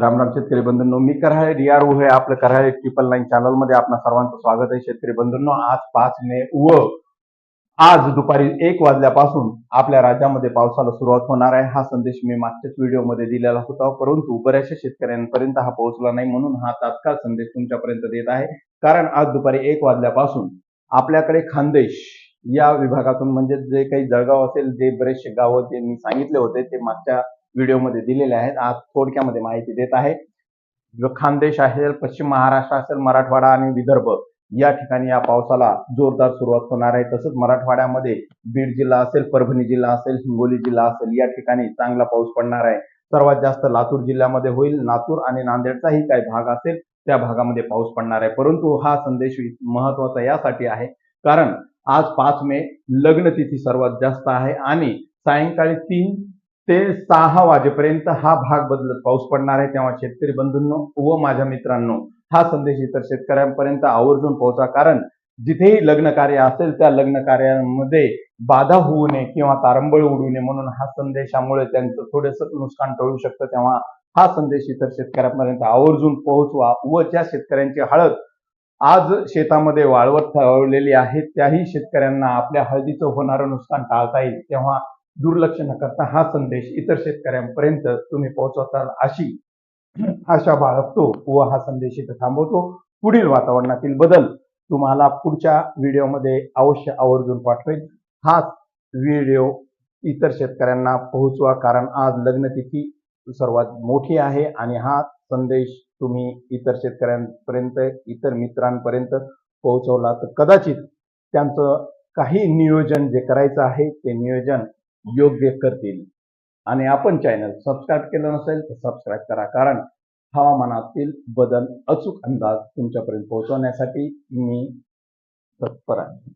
राम राम शेतकरी बंधूंनो मी Karale D R हे आपलं कराळे ट्रिपल नाईन चॅनलमध्ये आपल्या सर्वांचं स्वागत आहे शेतकरी बंधूंनो. आज पाच मे व आज दुपारी एक वाजल्यापासून आपल्या राज्यामध्ये पावसाला सुरुवात होणार आहे. हा संदेश मी मागच्याच व्हिडिओमध्ये दिलेला होता परंतु बऱ्याचशा शेतकऱ्यांपर्यंत हा पोहोचला नाही म्हणून हा तात्काळ संदेश तुमच्यापर्यंत देत आहे. कारण आज दुपारी एक वाजल्यापासून आपल्याकडे खानदेश या विभागातून म्हणजे जे काही जळगाव असेल जे बरेचसे गावं जे मी सांगितले होते ते मागच्या व्हिडिओमध्ये दिलेले आहेत. आज थोडक्यामध्ये माहिती देत आहे. जो खानदेश असेल पश्चिम महाराष्ट्र असेल मराठवाडा आणि विदर्भ या ठिकाणी या पावसाला जोरदार सुरुवात होणार आहे. तसंच मराठवाड्यामध्ये बीड जिल्हा असेल परभणी जिल्हा असेल हिंगोली जिल्हा असेल या ठिकाणी चांगला पाऊस पडणार आहे. सर्वात जास्त लातूर जिल्ह्यामध्ये होईल. लातूर आणि नांदेडचाही काही भाग असेल त्या भागामध्ये पाऊस पडणार आहे. परंतु हा संदेश महत्त्वाचा यासाठी आहे. कारण आज पाच मे लग्न तिथी सर्वात जास्त आहे आणि सायंकाळी तीन ते सहा वाजेपर्यंत हा भाग बदलत पाऊस पडणार आहे. तेव्हा शेतकरी बंधूंनो व माझ्या मित्रांनो हा संदेश इतर शेतकऱ्यांपर्यंत आवर्जून पोहोचा. कारण जिथेही लग्न कार्य असेल त्या लग्न कार्यामध्ये बाधा होऊ नये किंवा तारंबळ उडू नये म्हणून हा संदेशामुळे त्यांचं थोडंसं नुकसान टळू शकतं. तेव्हा हा संदेश इतर शेतकऱ्यांपर्यंत आवर्जून पोहोचवा व ज्या शेतकऱ्यांची हळद आज शेतामध्ये वाळवत ठरवलेली आहे त्याही शेतकऱ्यांना आपल्या हळदीचं होणारं नुकसान टाळता येईल. तेव्हा दुर्लक्ष न करता हा संदेश इतर शेतकऱ्यांपर्यंत तुम्ही पोहोचवताल अशी आशा बाळगतो. व हा संदेश इथं थांबवतो. पुढील वातावरणातील बदल तुम्हाला पुढच्या व्हिडिओमध्ये अवश्य आवर्जून पाठवेल हा व्हिडिओ इतर शेतकऱ्यांना पोहोचवा कारण आज लग्नतिथी सर्वात मोठी आहे आणि हा संदेश तुम्ही इतर शेतकऱ्यांपर्यंत इतर मित्रांपर्यंत पोहोचवला तर कदाचित त्यांचं काही नियोजन जे करायचं आहे ते नियोजन योग्य करतील. आणि आपण चॅनल सबस्क्राईब केलं नसेल तर सबस्क्राईब करा. कारण हवामानातील बदल अचूक अंदाज तुमच्यापर्यंत पोहोचवण्यासाठी मी तत्पर आहे.